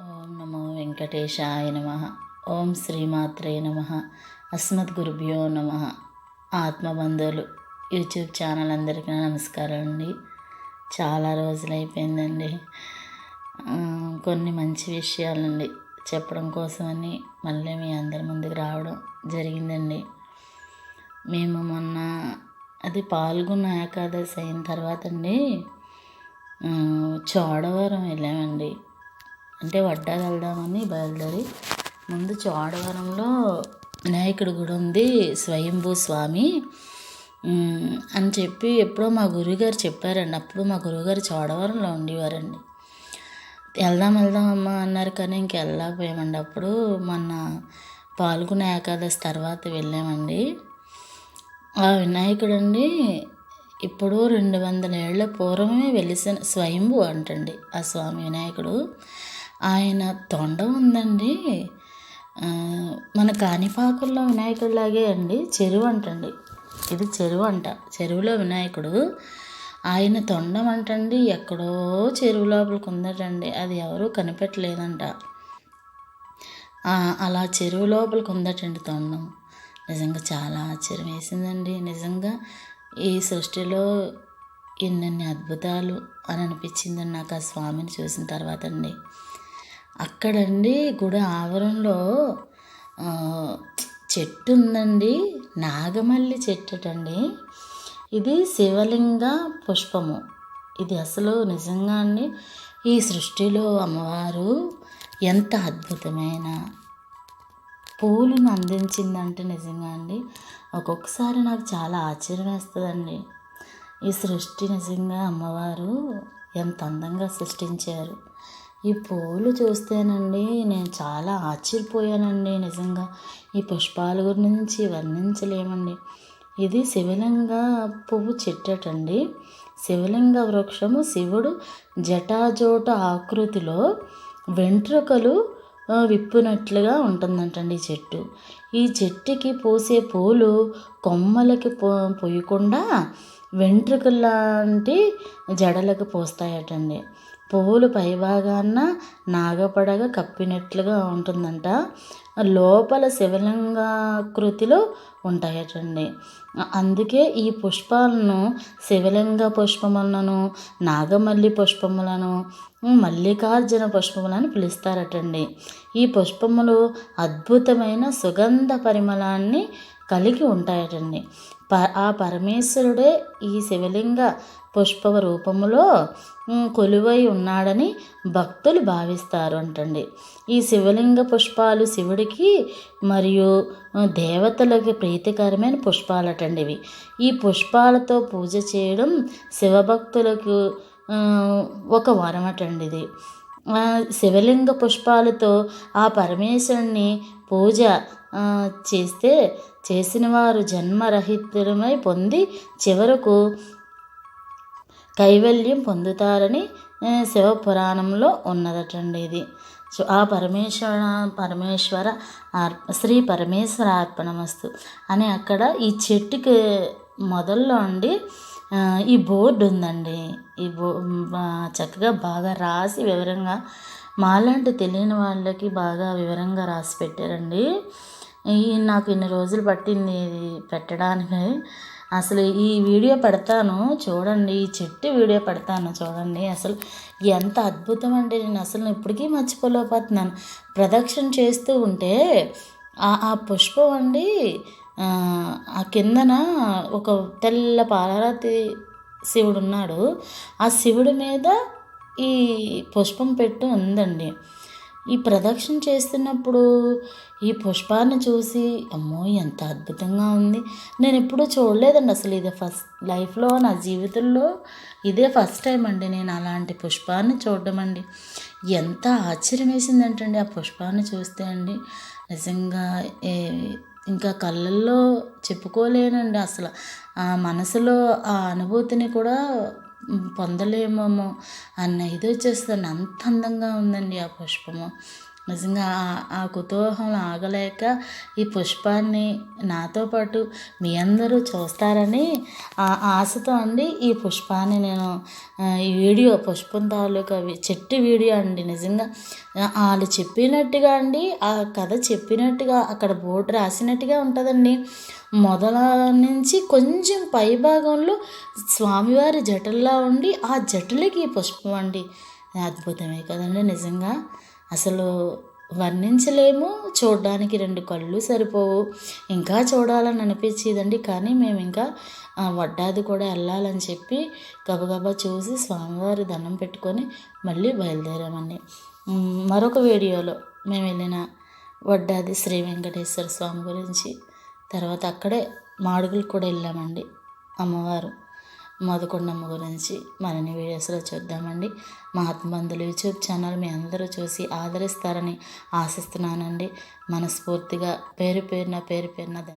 ఓం నమో వెంకటేశాయ నమ. ఓం శ్రీమాత్రే నమ. అస్మద్గురుభ్యో నమ. ఆత్మబంధువులు యూట్యూబ్ ఛానల్ అందరికీ నమస్కారం అండి. చాలా రోజులు అయిపోయిందండి కొన్ని మంచి విషయాలండి. చెప్పడం కోసమని మళ్ళీ మీ అందరి ముందుకు రావడం జరిగిందండి. మేము మొన్న అది పాల్గొన్న ఏకాదశి అయిన తర్వాత అండి చోడవరం వెళ్ళామండి. అంటే వడ్డా వెళ్దామని బయలుదేరి ముందు చోడవరంలో వినాయకుడి గుడి ఉంది స్వయంభూ స్వామి. అని చెప్పి ఎప్పుడో మా గురువుగారు చెప్పారండి. అప్పుడు మా గురువుగారు చోడవరంలో ఉండేవారండి. వెళ్దాం వెళ్దాం అమ్మ అన్నారు కానీ ఇంక వెళ్ళకపోయామండి అప్పుడు మొన్న పాల్గొన ఏకాదశి తర్వాత వెళ్ళామండి. ఆ వినాయకుడు అండి ఇప్పుడు రెండు వందల ఏళ్ళ పూర్వమే వెలిసిన స్వయంభూ అంటండి ఆ స్వామి వినాయకుడు. ఆయన తొండ ఉందండి. మన కాణిపాకుల్లో వినాయకుడిలాగే అండి. చెరువు అంటండి. ఇది చెరువు అంట. చెరువులో వినాయకుడు. ఆయన తొండం అంటండి. ఎక్కడో చెరువు లోపలికి ఉందటండి. అది ఎవరూ కనిపెట్టలేదంట. అలా చెరువు లోపలికి ఉందటండి తొండం. నిజంగా చాలా ఆశ్చర్యం వేసిందండి. నిజంగా ఈ సృష్టిలో ఎన్నెన్ని అద్భుతాలు అని అనిపించిందండి నాకు ఆ స్వామిని చూసిన తర్వాత అండి. అక్కడండి గుడి ఆవరణలో చెట్టు ఉందండి నాగమల్లి చెట్టుటండి. ఇది శివలింగ పుష్పము. ఇది అసలు నిజంగా అండి ఈ సృష్టిలో అమ్మవారు ఎంత అద్భుతమైన పూలను అందించిందంటే నిజంగా అండి. ఒక్కొక్కసారి నాకు చాలా ఆశ్చర్యం వేస్తుందండి. ఈ సృష్టి నిజంగా అమ్మవారు ఎంత అందంగా సృష్టించారు. ఈ పూలు చూస్తేనండి నేను చాలా ఆశ్చర్యపోయానండి నిజంగా. ఈ పుష్పాల గురించి వర్ణించలేమండి. ఇది శివలింగ పువ్వు చెట్టటండి శివలింగ వృక్షము శివుడు జటాజోట ఆకృతిలో వెంట్రుకలు విప్పునట్లుగా విప్పినట్లుగా ఉంటుందంటండి ఈ చెట్టు. ఈ చెట్టుకి పూసే పూలు కొమ్మలకి పో పోయకుండా వెంట్రుకలాంటి జడలకు పోస్తాయటండి. పువ్వులు పైభాగాన నాగపడగ కప్పినట్లుగా ఉంటుందంట. లోపల శివలింగాకృతిలో ఉంటాయటండి. అందుకే ఈ పుష్పాలను శివలింగ పుష్పములను నాగమల్లి పుష్పములను మల్లికార్జున పుష్పములను పిలుస్తారటండి. ఈ పుష్పములు అద్భుతమైన సుగంధ పరిమళాన్ని కలిగి ఉంటాయటండి. ఆ పరమేశ్వరుడే ఈ శివలింగ పుష్ప రూపములో కొలువై ఉన్నాడని భక్తులు భావిస్తారు అంటండి. ఈ శివలింగ పుష్పాలు శివుడికి మరియు దేవతలకు ప్రీతికరమైన పుష్పాలటండి ఇవి. ఈ పుష్పాలతో పూజ చేయడం శివభక్తులకు ఒక ఒక అటండి ఇది. శివలింగ పుష్పాలతో ఆ పరమేశ్వరుని పూజ చేస్తే చేసిన వారు జన్మరహితులమై పొంది చివరకు కైవల్యం పొందుతారని శివపురాణంలో ఉన్నదటండి ఇది. సో ఆ పరమేశ్వర పరమేశ్వర శ్రీ పరమేశ్వర అర్పణమస్తు అని అక్కడ ఈ చెట్టుకి మొదల్లో అండి ఈ బోర్డు ఉందండి. ఈ బో చక్కగా బాగా రాసి వివరంగా మాలాంటి తెలియని వాళ్ళకి బాగా వివరంగా రాసి పెట్టారండి. ఈ నాకు ఇన్ని రోజులు పట్టింది ఇది పెట్టడానికి. అసలు ఈ వీడియో పెడతాను చూడండి. ఈ చెట్టు వీడియో పెడతాను చూడండి. అసలు ఎంత అద్భుతం అంటే నేను అసలు ఇప్పటికీ మర్చిపోలేకపోతున్నాను. ప్రదక్షిణ చేస్తూ ఉంటే ఆ పుష్పం అండి ఆ, ఆ కిందన ఒక తెల్ల పాలరాతి శివుడు ఉన్నాడు. ఆ శివుడి మీద ఈ పుష్పం పెట్టు ఉందండి. ఈ ప్రదక్షిణ చేస్తున్నప్పుడు ఈ పుష్పాన్ని చూసి అమ్మో ఎంత అద్భుతంగా ఉంది. నేను ఎప్పుడూ చూడలేదండి అసలు ఇది ఫస్ట్ లైఫ్లో నా జీవితంలో ఇదే ఫస్ట్ టైం అండి నేను అలాంటి పుష్పాన్ని చూడడం అండి ఎంత ఆశ్చర్యం వేసిందంటండి ఆ పుష్పాన్ని చూస్తే అండి. నిజంగా ఏ ఇంకా కళ్ళల్లో చెప్పుకోలేనండి అసలు. ఆ మనసులో ఆ అనుభూతిని కూడా పొందలేమేమో అన్న ఇది వచ్చేస్తుంది. అంత అందంగా ఉందండి ఆ పుష్పము. నిజంగా ఆ- కుతూహలం ఆగలేక ఈ పుష్పాన్ని నాతో పాటు మీ అందరూ చూస్తారని ఆ ఆశతో అండి ఈ పుష్పాన్ని నేను ఈ వీడియో పుష్పం తాలూకా చెట్టు వీడియో అండి. నిజంగా వాళ్ళు చెప్పినట్టుగా అండి ఆ కథ చెప్పినట్టుగా అక్కడ బోర్డు రాసినట్టుగా ఉంటుందండి. మొదల నుంచి కొంచెం పై భాగంలో స్వామివారి జటల్లా ఉండి ఆ జటలకి ఈ పుష్పం అండి. అద్భుతమే కదండి నిజంగా. అసలు వర్ణించలేము. చూడడానికి రెండు కళ్ళు సరిపోవు. ఇంకా చూడాలని అనిపించేదండి. కానీ మేము ఇంకా వడ్డాది కూడా వెళ్ళాలని చెప్పి గబగబా చూసి స్వామివారి దండం పెట్టుకొని మళ్ళీ బయలుదేరామండి. మరొక వీడియోలో మేము వెళ్ళిన వడ్డాది శ్రీ వెంకటేశ్వర స్వామి గురించి తర్వాత అక్కడే మాడుగులు కూడా వెళ్ళామండి అమ్మవారు. మధుకొండమ్మ గురించి మరిన్ని వీడియోస్లో చూద్దామండి. మహాత్మందులు యూట్యూబ్ ఛానల్ మీ అందరూ చూసి ఆదరిస్తారని ఆశిస్తున్నానండి. మనస్ఫూర్తిగా పేరు పేరున పేరు పేరున